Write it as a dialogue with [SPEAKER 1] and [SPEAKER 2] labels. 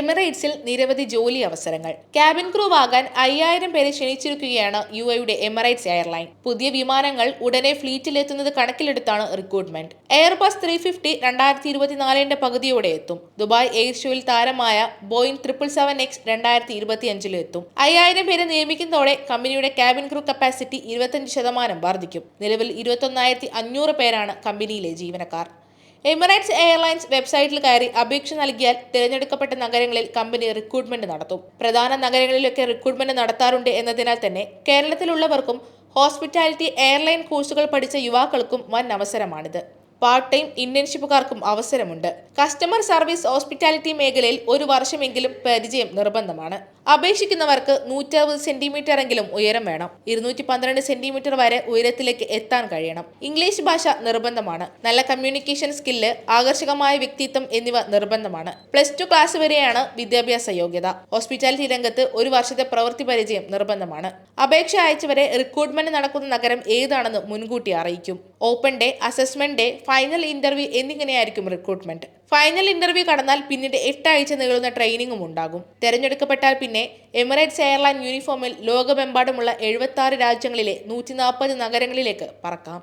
[SPEAKER 1] എമിറേറ്റ്സിൽ നിരവധി ജോലി അവസരങ്ങൾ. ക്യാബിൻ ക്രൂ ആകാൻ അയ്യായിരം പേരെ ക്ഷണിച്ചിരിക്കുകയാണ് യു എയുടെ എമിറേറ്റ്സ് എയർലൈൻ. പുതിയ വിമാനങ്ങൾ ഉടനെ ഫ്ലീറ്റിലെത്തുന്നത് കണക്കിലെടുത്താണ് റിക്രൂട്ട്മെന്റ്. എയർബസ് ത്രീ ഫിഫ്റ്റി രണ്ടായിരത്തി ഇരുപത്തിനാലിന്റെ പകുതിയോടെ എത്തും. ദുബായ് എയർ ഷോയിൽ താരമായ ബോയിങ് ട്രിപ്പിൾ സെവൻ എക്സ് രണ്ടായിരത്തി ഇരുപത്തി അഞ്ചിലും എത്തും. അയ്യായിരം പേരെ നിയമിക്കുന്നതോടെ കമ്പനിയുടെ ക്യാബിൻ ക്രൂ കപ്പാസിറ്റി ഇരുപത്തഞ്ച് ശതമാനം വർദ്ധിക്കും. നിലവിൽ ഇരുപത്തൊന്നായിരത്തി അഞ്ഞൂറ് പേരാണ് കമ്പനിയിലെ ജീവനക്കാർ. എമിറേറ്റ്സ് എയർലൈൻസ് വെബ്സൈറ്റിൽ കയറി അപേക്ഷ നൽകിയാൽ തിരഞ്ഞെടുക്കപ്പെട്ട നഗരങ്ങളിൽ കമ്പനി റിക്രൂട്ട്മെന്റ് നടത്തും. പ്രധാന നഗരങ്ങളിലൊക്കെ റിക്രൂട്ട്മെന്റ് നടത്താറുണ്ട് എന്നതിനാൽ തന്നെ കേരളത്തിലുള്ളവർക്കും ഹോസ്പിറ്റാലിറ്റി എയർലൈൻ കോഴ്സുകൾ പഠിച്ച യുവാക്കൾക്കും വൻ അവസരമാണിത്. പാർട്ട് ടൈം ഇന്റേൺഷിപ്പുകാർക്കും അവസരമുണ്ട്. കസ്റ്റമർ സർവീസ് ഹോസ്പിറ്റാലിറ്റി മേഖലയിൽ ഒരു വർഷമെങ്കിലും പരിചയം നിർബന്ധമാണ്. അപേക്ഷിക്കുന്നവർക്ക് നൂറ്ററുപത് സെന്റിമീറ്റർ എങ്കിലും ഉയരം വേണം. ഇരുന്നൂറ്റി പന്ത്രണ്ട് സെന്റിമീറ്റർ വരെ ഉയരത്തിലേക്ക് എത്താൻ കഴിയണം. ഇംഗ്ലീഷ് ഭാഷ നിർബന്ധമാണ്. നല്ല കമ്മ്യൂണിക്കേഷൻ സ്കില്ല് ആകർഷകമായ വ്യക്തിത്വം എന്നിവ നിർബന്ധമാണ്. പ്ലസ് ടു ക്ലാസ് വരെയാണ് വിദ്യാഭ്യാസ യോഗ്യത. ഹോസ്പിറ്റാലിറ്റി രംഗത്ത് ഒരു വർഷത്തെ പ്രവൃത്തി പരിചയം നിർബന്ധമാണ്. അപേക്ഷ അയച്ചവരെ റിക്രൂട്ട്മെന്റ് നടക്കുന്ന നഗരം ഏതാണെന്ന് മുൻകൂട്ടി അറിയിക്കും. Open day assessment day final interview എന്നിങ്ങനെയായിരിക്കും recruitment final interview കടന്നാൽ പിന്നീട് എട്ടാഴ്ച നീളുന്ന ട്രെയിനിങ്ങും ഉണ്ടാകും. തെരഞ്ഞെടുക്കപ്പെട്ടാൽ പിന്നെ എമിറേറ്റ്സ് എയർലൈൻ യൂണിഫോമിൽ ലോകമെമ്പാടുമുള്ള എഴുപത്തി രാജ്യങ്ങളിലെ നൂറ്റി നഗരങ്ങളിലേക്ക് പറക്കാം.